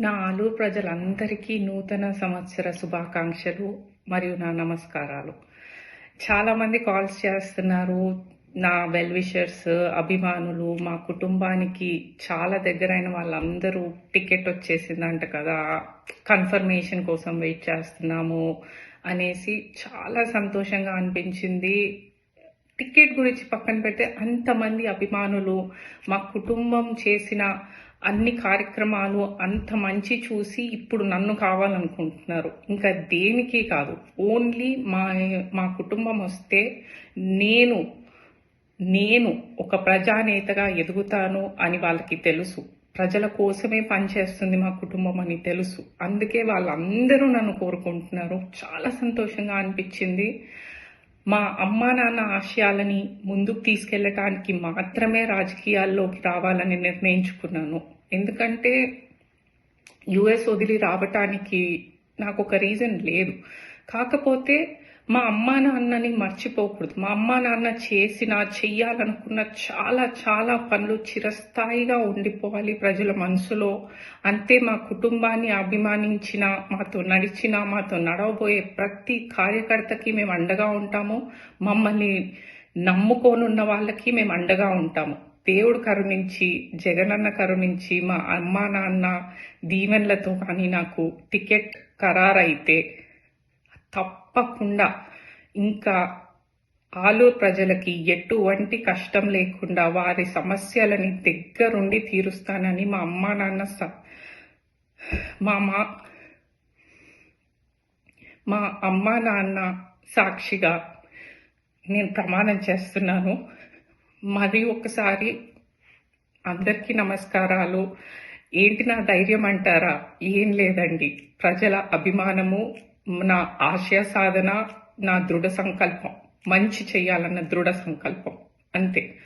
నా ఆలూరు ప్రజలందరికీ నూతన సంవత్సర శుభాకాంక్షలు మరియు నా నమస్కారాలు. చాలామంది కాల్స్ చేస్తున్నారు. నా వెల్ విషర్స్ అభిమానులు మా కుటుంబానికి చాలా దగ్గరైన వాళ్ళందరూ టికెట్ వచ్చేసిందంట కదా. కన్ఫర్మేషన్ కోసం వెయిట్ చేస్తున్నాము అనేసి చాలా సంతోషంగా అనిపించింది. టికెట్ గురించి పక్కన పెడితే అంతమంది అభిమానులు మా కుటుంబం చేసిన అన్ని కార్యక్రమాలు అంత మంచి చూసి ఇప్పుడు నన్ను కావాలనుకుంటున్నారు. ఇంకా దేనికి కాదు. ఓన్లీ మా మా కుటుంబం వస్తే నేను నేను ఒక ప్రజానేతగా ఎదుగుతాను అని వాళ్ళకి తెలుసు. ప్రజల కోసమే పనిచేస్తుంది మా కుటుంబం అని తెలుసు. అందుకే వాళ్ళందరూ నన్ను కోరుకుంటున్నారు. చాలా సంతోషంగా అనిపించింది. మా అమ్మా నాన్న ఆశయాలని ముందుకు తీసుకెళ్ళటానికి మాత్రమే రాజకీయాల్లోకి రావాలని నిర్ణయించుకున్నాను. ఎందుకంటే యుఎస్ వదిలి రావటానికి నాకు ఒక రీజన్ లేదు. కాకపోతే మా అమ్మా నాన్నని మర్చిపోకూడదు. మా అమ్మా నాన్న చేసిన చెయ్యాలనుకున్న చాలా చాలా పనులు చిరస్థాయిగా ఉండిపోవాలి ప్రజల మనసులో. అంతే మా కుటుంబాన్ని అభిమానించిన మాతో నడిచిన మాతో నడవబోయే ప్రతి కార్యకర్తకి మేము అండగా ఉంటాము. మమ్మల్ని నమ్ముకోనున్న వాళ్ళకి మేము అండగా ఉంటాము. దేవుడు కరుణించి జగనన్న కరుణించి మా అమ్మా నాన్న దీవెనలతో కానీ నాకు టికెట్ ఖరారైతే తప్పకుండా. ఇంకా ఆలూరు ప్రజలకి ఎటువంటి కష్టం లేకుండా వారి సమస్యలని దగ్గరుండి తీరుస్తానని మా అమ్మా నాన్న స- మా మా మా అమ్మా నాన్న సాక్షిగా నేను ప్రమాణం చేస్తున్నాను. మరి ఒకసారి అందరికీ నమస్కారాలు. ఏంటి నా ధైర్యం అంటారా? ఏం లేదండి. ప్రజల అభిమానము నా ఆశయ సాధన నా దృఢ సంకల్పం. మంచి చేయాలన్న దృఢ సంకల్పం. అంతే.